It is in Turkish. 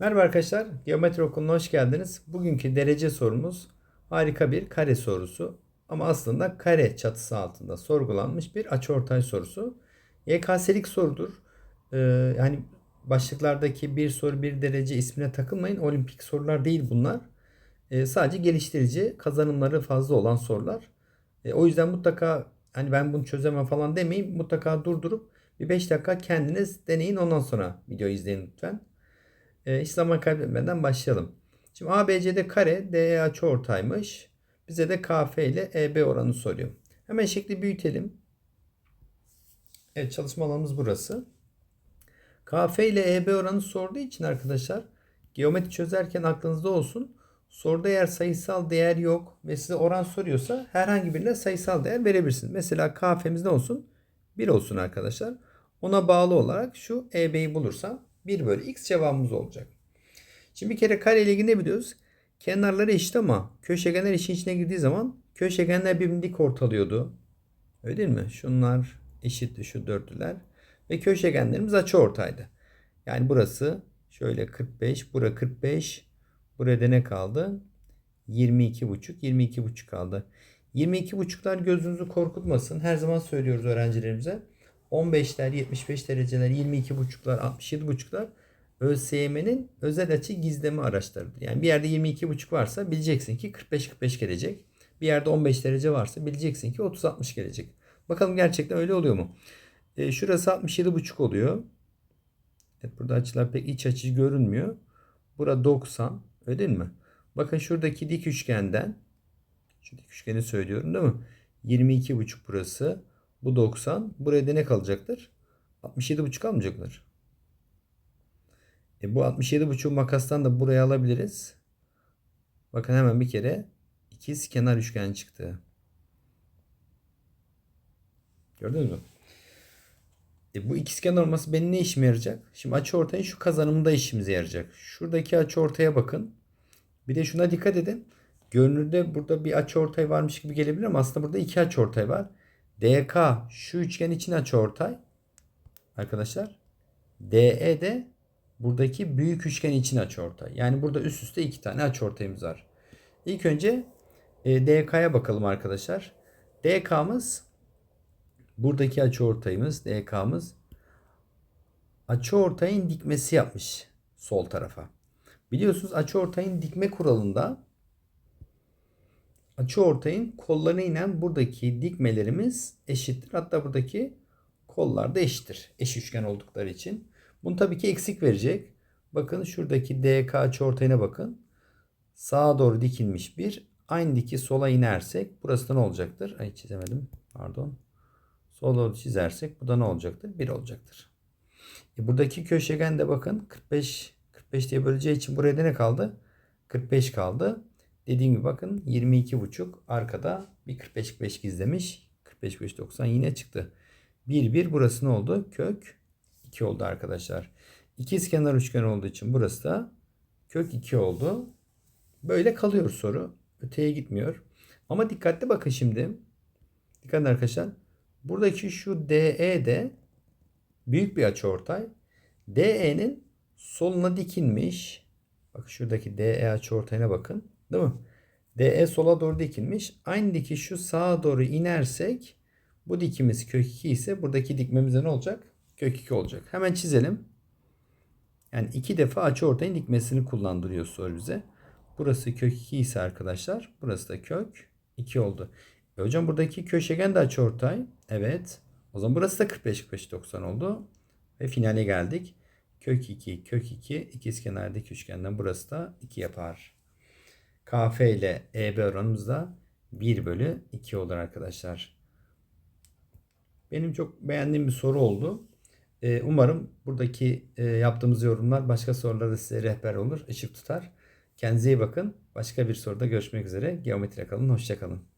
Merhaba arkadaşlar, Geometri Okulu'na hoş geldiniz. Bugünkü derece sorumuz harika bir kare sorusu. Ama aslında kare çatısı altında sorgulanmış bir açıortay sorusu. YKS'lik sorudur. Ee, yani başlıklardaki bir soru bir derece ismine takılmayın. Olimpik sorular değil bunlar. Ee, sadece geliştirici, kazanımları fazla olan sorular. Ee, o yüzden mutlaka hani ben bunu çözemem falan demeyin. Mutlaka durdurup bir 5 dakika kendiniz deneyin ondan sonra video izleyin lütfen. E, hiç zaman kaybetmeden başlayalım. Şimdi ABCD kare DE açıortaymış. Bize de KF ile EB oranı soruyor. Hemen şekli büyütelim. Evet çalışma alanımız burası. KF ile EB oranı sorduğu için arkadaşlar geometri çözerken aklınızda olsun. Soruda eğer sayısal değer yok ve size oran soruyorsa herhangi birine sayısal değer verebilirsiniz. Mesela KF'miz ne olsun? 1 olsun arkadaşlar. Ona bağlı olarak şu EB'yi bulursam 1 bölü x cevabımız olacak. Şimdi bir kere kare ile ilgili ne biliyoruz? Kenarları eşit ama köşegenler işin içine girdiği zaman köşegenler birbirini dik ortalıyordu. Öyle değil mi? Şunlar eşitti şu dörtlüler. Ve köşegenlerimiz açı ortaydı. Yani burası şöyle 45, bura 45. Burada ne kaldı? 22 buçuk, 22 buçuk kaldı. 22 buçuklar gözünüzü korkutmasın. Her zaman söylüyoruz öğrencilerimize. 15'ler, 75 dereceler, 22 buçuklar, 67 buçuklar ÖSYM'nin özel açı gizleme araçlarıdır. Yani bir yerde 22 buçuk varsa bileceksin ki 45-45 gelecek. Bir yerde 15 derece varsa bileceksin ki 30-60 gelecek. Bakalım gerçekten öyle oluyor mu? E, şurası 67 buçuk oluyor. Evet, burada açılar pek iç açı görünmüyor. Bura 90. Öyle değil mi? Bakın şuradaki dik üçgenden şu dik üçgeni söylüyorum değil mi? 22 buçuk burası. Bu 90. Buraya da ne kalacaktır? 67,5 almayacaklar. E bu 67,5 makastan da buraya alabiliriz. Bakın hemen bir kere ikiz kenar üçgen çıktı. Gördünüz mü? E bu ikizkenar olması benim ne işime yarayacak? Şimdi açı ortayın şu kazanımında işimize yarayacak. Şuradaki açı ortaya bakın. Bir de şuna dikkat edin. Görünürde burada bir açı ortay varmış gibi gelebilir ama aslında burada iki açı ortay var. DK şu üçgen için açıortay. Arkadaşlar. DE de buradaki büyük üçgen için açıortay. Yani burada üst üste iki tane açıortayımız var. İlk önce e, DK'ya bakalım arkadaşlar. DK'mız buradaki açıortayımız DK'mız açıortayın dikmesi yapmış sol tarafa. Biliyorsunuz açıortayın dikme kuralında açı kollarına inen buradaki dikmelerimiz eşittir. Hatta buradaki kollar da eşittir. Eş üçgen oldukları için. Bunu tabii ki eksik verecek. Bakın şuradaki DK açı ortayına bakın. Sağa doğru dikilmiş bir. Aynı diki sola inersek burası da ne olacaktır? Ay çizemedim. Pardon. Sola doğru çizersek bu da ne olacaktır? 1 olacaktır. E buradaki köşegen de bakın 45 45 diye böleceği için buraya ne kaldı? 45 kaldı. Dediğim gibi bakın 22.5 arkada bir 45 45 gizlemiş. 45 45 90 yine çıktı. 1 1 burası ne oldu? Kök 2 oldu arkadaşlar. İkiz kenar üçgen olduğu için burası da kök 2 oldu. Böyle kalıyor soru. Öteye gitmiyor. Ama dikkatli bakın şimdi. Dikkat arkadaşlar. Buradaki şu DE de büyük bir açıortay. DE'nin soluna dikilmiş. Bak şuradaki DE açıortayına bakın. Değil mi? DE sola doğru dikilmiş. Aynı dikiş şu sağa doğru inersek bu dikimiz kök 2 ise buradaki dikmemiz ne olacak? Kök 2 olacak. Hemen çizelim. Yani iki defa açı ortayın dikmesini kullandırıyor soru bize. Burası kök 2 ise arkadaşlar burası da kök 2 oldu. E hocam buradaki köşegen de açı ortay. Evet. O zaman burası da 45 45 90 oldu. Ve finale geldik. Kök 2 kök 2 ikizkenardaki üçgenden burası da 2 yapar. KF ile EB oranımız da 1 bölü 2 olur arkadaşlar. Benim çok beğendiğim bir soru oldu. Ee, umarım buradaki e, yaptığımız yorumlar başka sorularda size rehber olur, ışık tutar. Kendinize iyi bakın. Başka bir soruda görüşmek üzere. Geometri kalın. Hoşçakalın.